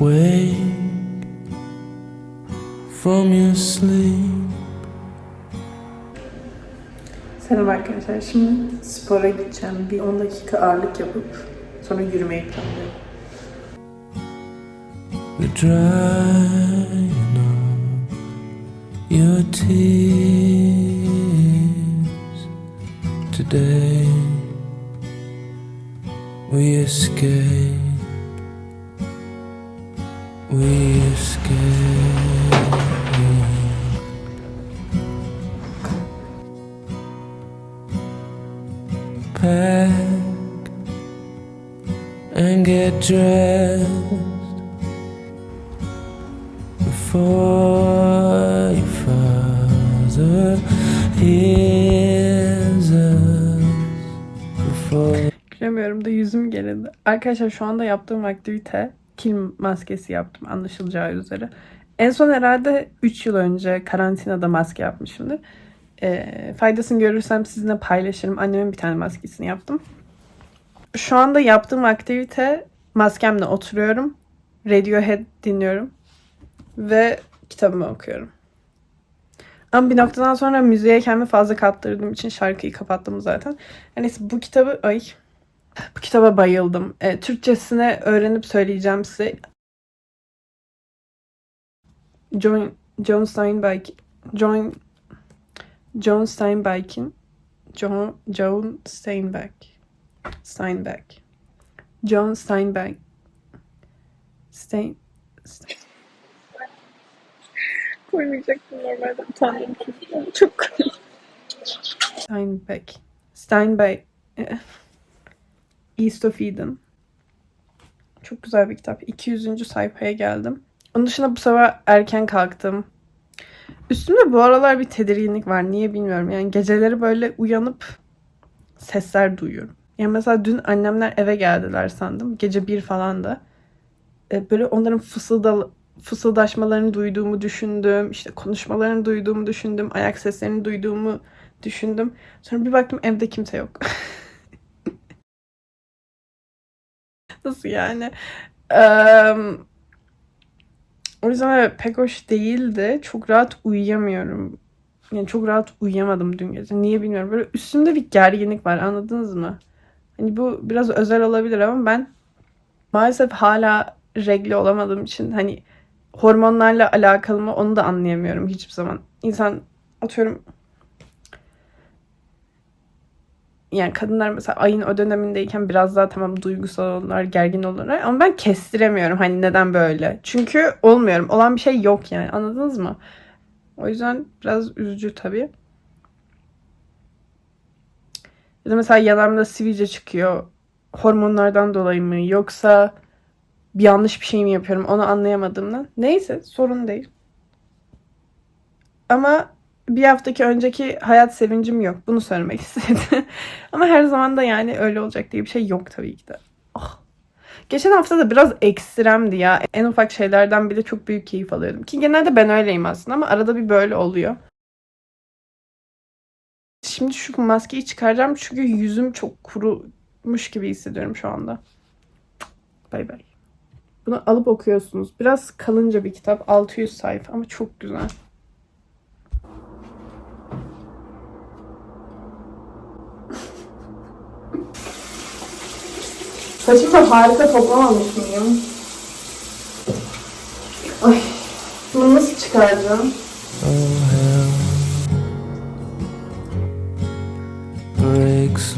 Wake from your sleep. Selam arkadaşlar. Şimdi spora gideceğim. Bir 10 dakika ağırlık yapıp sonra yürümeyi planlıyorum. We're drying up your tears today. We escape. Pack da yüzüm gerildi. Arkadaşlar şu anda yaptığım aktivite kil maskesi yaptım anlaşılacağı üzere. En son herhalde 3 yıl önce karantinada maske yapmışımdır. Ee, faydasını görürsem sizinle paylaşırım. Annemin bir tane maskesini yaptım. Şu anda yaptığım aktivite maskemle oturuyorum. Radiohead dinliyorum. Ve kitabımı okuyorum. Ama bir noktadan sonra müziğe kendimi fazla kaptırdığım için şarkıyı kapattım zaten. Yani bu kitabı ay bu kitaba bayıldım. E, Türkçesine öğrenip söyleyeceğim size. John, John Steinbeck John John Steinbeck'in John, John Steinbeck Steinbeck John Steinbeck Stein Koymayacaktım normalde utandım çünkü çok. Steinbeck Steinbeck East of Eden çok güzel bir kitap. 200. sayfaya geldim. Onun dışında bu sabah erken kalktım. Üstümde bu aralar bir tedirginlik var. Niye bilmiyorum. Yani geceleri böyle uyanıp sesler duyuyorum. Yani mesela dün annemler eve geldiler sandım. Gece bir falan da. E, Böyle onların fısılda, fısıldaşmalarını duyduğumu düşündüm. İşte konuşmalarını duyduğumu düşündüm. Ayak seslerini duyduğumu düşündüm. Sonra bir baktım evde kimse yok. Nasıl yani? Eee, o yüzden evet, pek hoş değildi. Çok rahat uyuyamıyorum. Yani çok rahat uyuyamadım dün gece. Niye bilmiyorum. Böyle üstümde bir gerginlik var. Anladınız mı? Hani bu biraz özel olabilir ama ben maalesef hala regl olamadığım için hani hormonlarla alakalı mı onu da anlayamıyorum hiçbir zaman. İnsan atıyorum yani kadınlar mesela ayın o dönemindeyken biraz daha tamam duygusal olurlar, gergin olurlar ama ben kestiremiyorum hani neden böyle. Çünkü olmuyorum. Olan bir şey yok yani. Anladınız mı? O yüzden biraz üzücü tabii. Ya da mesela yanağımda sivilce çıkıyor. Hormonlardan dolayı mı yoksa bir yanlış bir şey mi yapıyorum onu anlayamadığımdan. Neyse sorun değil. Ama bir haftaki önceki hayat sevincim yok. Bunu söylemek istedim. Ama her zaman da yani öyle olacak diye bir şey yok tabii ki de. Ah. Geçen hafta da biraz ekstremdi ya. En ufak şeylerden bile çok büyük keyif alıyordum. Ki genelde ben öyleyim aslında ama arada bir böyle oluyor. Şimdi şu maskeyi çıkaracağım çünkü yüzüm çok kurumuş gibi hissediyorum şu anda. Bay bay. Bunu alıp okuyorsunuz. Biraz kalınca bir kitap. 600 sayfa ama çok güzel. Saçımı da harika toplamamış mıyım? Ay, bunu nasıl çıkaracağım? breaks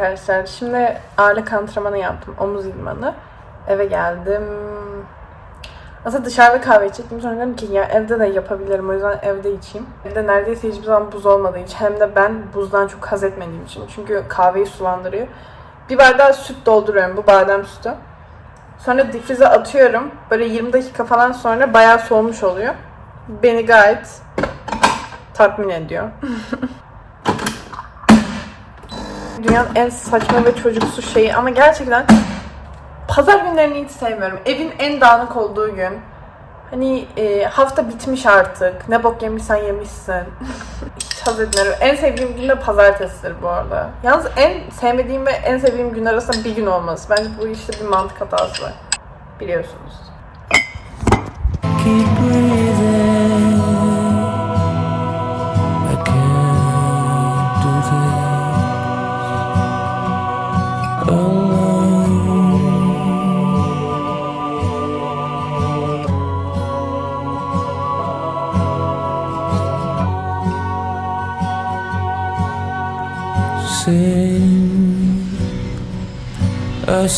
arkadaşlar. Şimdi ağırlık antrenmanı yaptım. Omuz idmanı. Eve geldim. Aslında dışarıda kahve içecektim. Sonra dedim ki ya evde de yapabilirim. O yüzden evde içeyim. Evde neredeyse hiçbir zaman buz olmadığı için. Hem de ben buzdan çok haz etmediğim için. Çünkü kahveyi sulandırıyor. Bir bardağı süt dolduruyorum. Bu badem sütü. Sonra difrize atıyorum. Böyle 20 dakika falan sonra bayağı soğumuş oluyor. Beni gayet tatmin ediyor. Dünyanın en saçma ve çocuksu şeyi ama gerçekten pazar günlerini hiç sevmiyorum. Evin en dağınık olduğu gün. Hani e, hafta bitmiş artık. Ne bok yemişsen yemişsin. hiç haz etmiyorum. En sevdiğim gün de pazartesidir bu arada. Yalnız en sevmediğim ve en sevdiğim gün arasında bir gün olması. Bence bu işte bir mantık hatası var. Biliyorsunuz.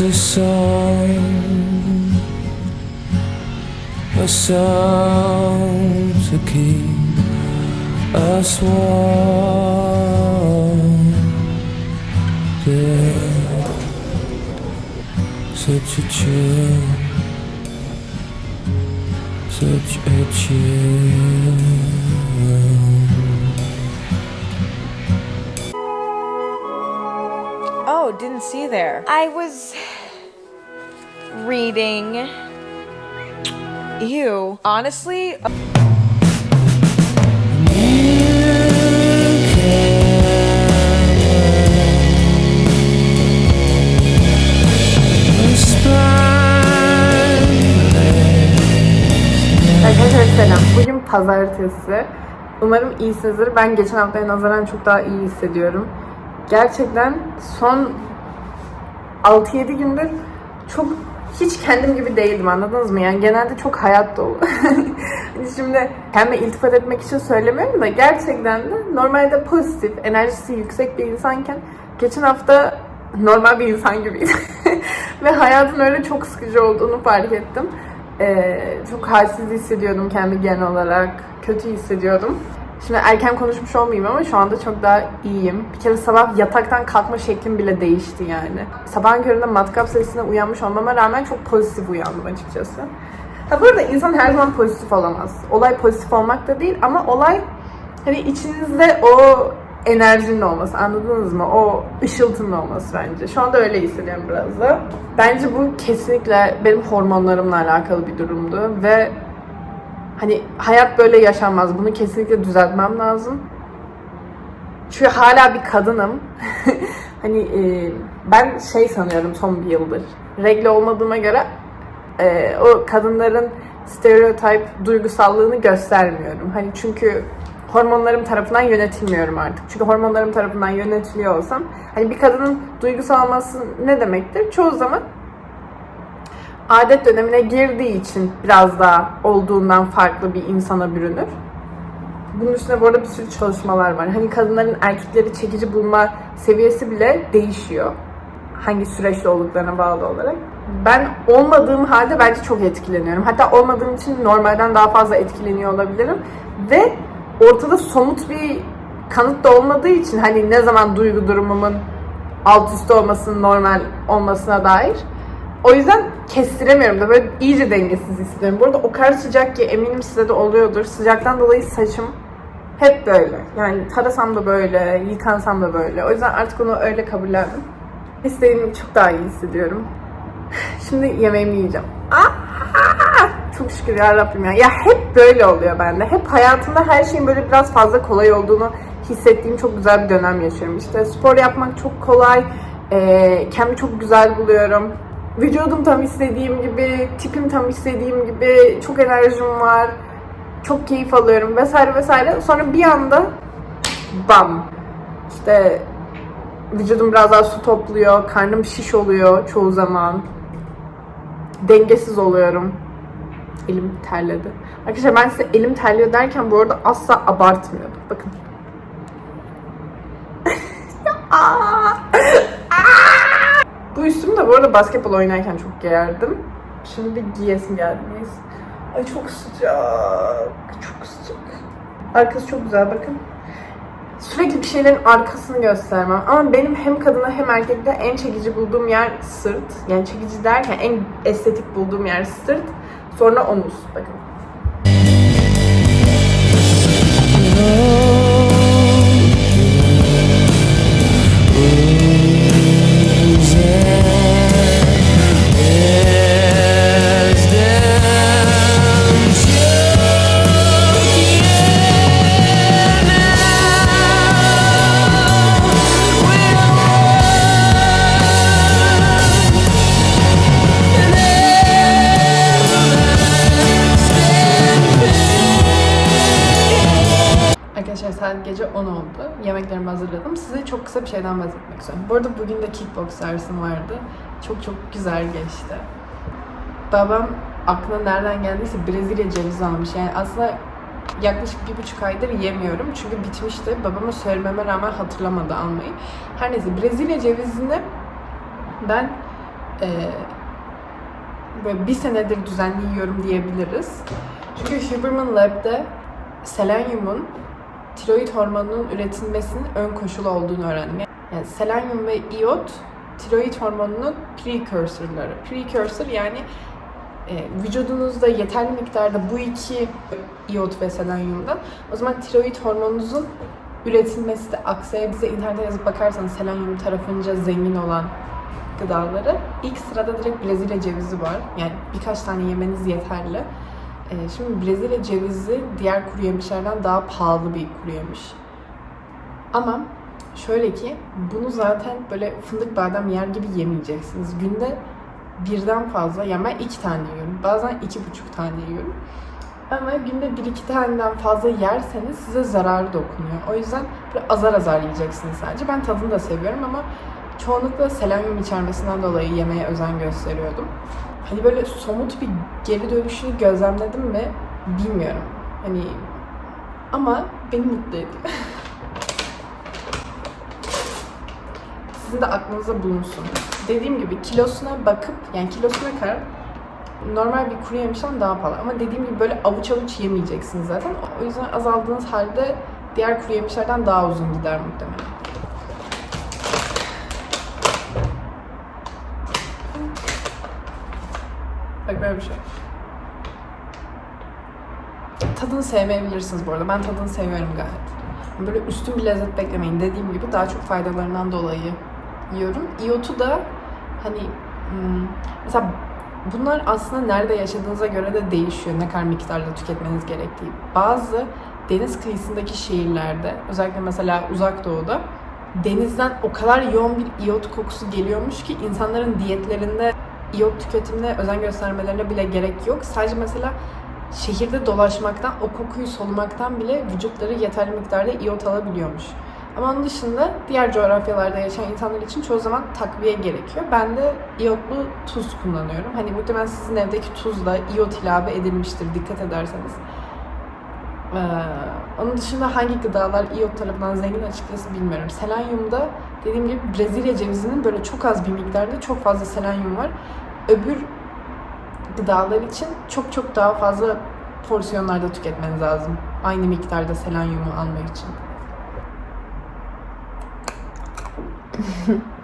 A song a song to keep us warm. Yeah, such a chill, such a chill. Oh, didn't see there. I was reading. Ew. Honestly, Arkadaşlar selam. Bugün pazartesi. Umarım iyisinizdir. Ben geçen haftaya nazaran çok daha iyi hissediyorum. Gerçekten son 6-7 gündür çok hiç kendim gibi değildim anladınız mı? Yani genelde çok hayat dolu. Hani Şimdi kendime iltifat etmek için söylemiyorum da gerçekten de normalde pozitif, enerjisi yüksek bir insanken geçen hafta normal bir insan gibiydim. Ve hayatın öyle çok sıkıcı olduğunu fark ettim. Ee, çok halsiz hissediyordum kendimi genel olarak. Kötü hissediyordum. Şimdi erken konuşmuş olmayayım ama şu anda çok daha iyiyim. Bir kere sabah yataktan kalkma şeklim bile değişti yani. Sabahın köründe matkap sesine uyanmış olmama rağmen çok pozitif uyandım açıkçası. Ha bu arada insan her zaman pozitif olamaz. Olay pozitif olmak da değil ama olay hani içinizde o enerjinin olması anladınız mı? O ışıltının olması bence. Şu anda öyle hissediyorum biraz da. Bence bu kesinlikle benim hormonlarımla alakalı bir durumdu ve hani hayat böyle yaşanmaz. Bunu kesinlikle düzeltmem lazım. Çünkü hala bir kadınım. hani e, ben şey sanıyorum son bir yıldır. Regle olmadığıma göre e, o kadınların stereotip duygusallığını göstermiyorum. Hani çünkü hormonlarım tarafından yönetilmiyorum artık. Çünkü hormonlarım tarafından yönetiliyor olsam hani bir kadının duygusal olması ne demektir? Çoğu zaman adet dönemine girdiği için biraz daha olduğundan farklı bir insana bürünür. Bunun üstüne bu arada bir sürü çalışmalar var. Hani kadınların erkekleri çekici bulma seviyesi bile değişiyor. Hangi süreçte olduklarına bağlı olarak. Ben olmadığım halde bence çok etkileniyorum. Hatta olmadığım için normalden daha fazla etkileniyor olabilirim. Ve ortada somut bir kanıt da olmadığı için hani ne zaman duygu durumumun alt üst olmasının normal olmasına dair o yüzden kestiremiyorum da böyle iyice dengesiz hissediyorum. Bu arada o kadar sıcak ki eminim size de oluyordur. Sıcaktan dolayı saçım hep böyle. Yani tarasam da böyle, yıkansam da böyle. O yüzden artık onu öyle kabullendim. İstediğim gibi çok daha iyi hissediyorum. Şimdi yemeğimi yiyeceğim. Aa! Çok şükür ya Rabbim ya. Ya hep böyle oluyor bende. Hep hayatımda her şeyin böyle biraz fazla kolay olduğunu hissettiğim çok güzel bir dönem yaşıyorum. İşte spor yapmak çok kolay. Ee, kendimi çok güzel buluyorum. Vücudum tam istediğim gibi, tipim tam istediğim gibi, çok enerjim var, çok keyif alıyorum vesaire vesaire. Sonra bir anda bam işte vücudum biraz daha su topluyor, karnım şiş oluyor çoğu zaman. Dengesiz oluyorum. Elim terledi. Arkadaşlar ben size elim terliyor derken bu arada asla abartmıyordum. Bakın. Aa! De bu arada basketbol oynarken çok giyerdim. Şimdi bir giyesim geldi. Ay çok sıcak. Çok sıcak. Arkası çok güzel bakın. Sürekli bir şeylerin arkasını göstermem. Ama benim hem kadına hem erkekte en çekici bulduğum yer sırt. Yani çekici derken en estetik bulduğum yer sırt. Sonra omuz. Bakın. Arkadaşlar saat gece 10 oldu. Yemeklerimi hazırladım. Size çok kısa bir şeyden bahsetmek istiyorum. Bu arada bugün de kickbox dersim vardı. Çok çok güzel geçti. Babam aklına nereden geldiyse Brezilya cevizi almış. Yani aslında yaklaşık bir buçuk aydır yemiyorum. Çünkü bitmişti. Babama söylememe rağmen hatırlamadı almayı. Her neyse Brezilya cevizini ben eee böyle bir senedir düzenli yiyorum diyebiliriz. Çünkü Huberman Lab'de selenyumun tiroid hormonunun üretilmesinin ön koşulu olduğunu öğrendim. Yani selenyum ve iot tiroid hormonunun precursorları. Precursor yani e, vücudunuzda yeterli miktarda bu iki iot ve selenyumdan o zaman tiroid hormonunuzun üretilmesi de aksayabilirse internete yazıp bakarsanız selenyum tarafınca zengin olan gıdaları ilk sırada direkt Brezilya cevizi var. Yani birkaç tane yemeniz yeterli. Ee, şimdi Brezilya cevizi diğer kuru yemişlerden daha pahalı bir kuru yemiş. Ama şöyle ki bunu zaten böyle fındık badem yer gibi yemeyeceksiniz. Günde birden fazla, yani ben iki tane yiyorum. Bazen iki buçuk tane yiyorum. Ama günde bir iki taneden fazla yerseniz size zararı dokunuyor. O yüzden böyle azar azar yiyeceksiniz sadece. Ben tadını da seviyorum ama çoğunlukla selenyum içermesinden dolayı yemeye özen gösteriyordum. Hani böyle somut bir geri dönüşünü gözlemledim mi bilmiyorum. Hani ama beni mutlu. Sizin de aklınızda bulunsun. Dediğim gibi kilosuna bakıp yani kilosuna karar normal bir kuru yemişten daha pahalı. Ama dediğim gibi böyle avuç avuç yemeyeceksiniz zaten. O yüzden azaldığınız halde diğer kuru yemişlerden daha uzun gider muhtemelen. Bak böyle bir şey. Tadını sevmeyebilirsiniz bu arada. Ben tadını seviyorum gayet. Böyle üstün bir lezzet beklemeyin. Dediğim gibi daha çok faydalarından dolayı yiyorum. İyotu da hani hmm, mesela bunlar aslında nerede yaşadığınıza göre de değişiyor. Ne kadar miktarda tüketmeniz gerektiği. Bazı deniz kıyısındaki şehirlerde özellikle mesela uzak doğuda denizden o kadar yoğun bir iyot kokusu geliyormuş ki insanların diyetlerinde iyot tüketimine özen göstermelerine bile gerek yok. Sadece mesela şehirde dolaşmaktan, o kokuyu solumaktan bile vücutları yeterli miktarda iyot alabiliyormuş. Ama onun dışında diğer coğrafyalarda yaşayan insanlar için çoğu zaman takviye gerekiyor. Ben de iyotlu tuz kullanıyorum. Hani muhtemelen sizin evdeki tuz da iyot ilave edilmiştir dikkat ederseniz. Ee, onun dışında hangi gıdalar iyot tarafından zengin açıkçası bilmiyorum. Selenyumda dediğim gibi Brezilya cevizinin böyle çok az bir miktarda çok fazla selenyum var. Öbür gıdalar için çok çok daha fazla porsiyonlarda tüketmeniz lazım. Aynı miktarda selenyumu almak için.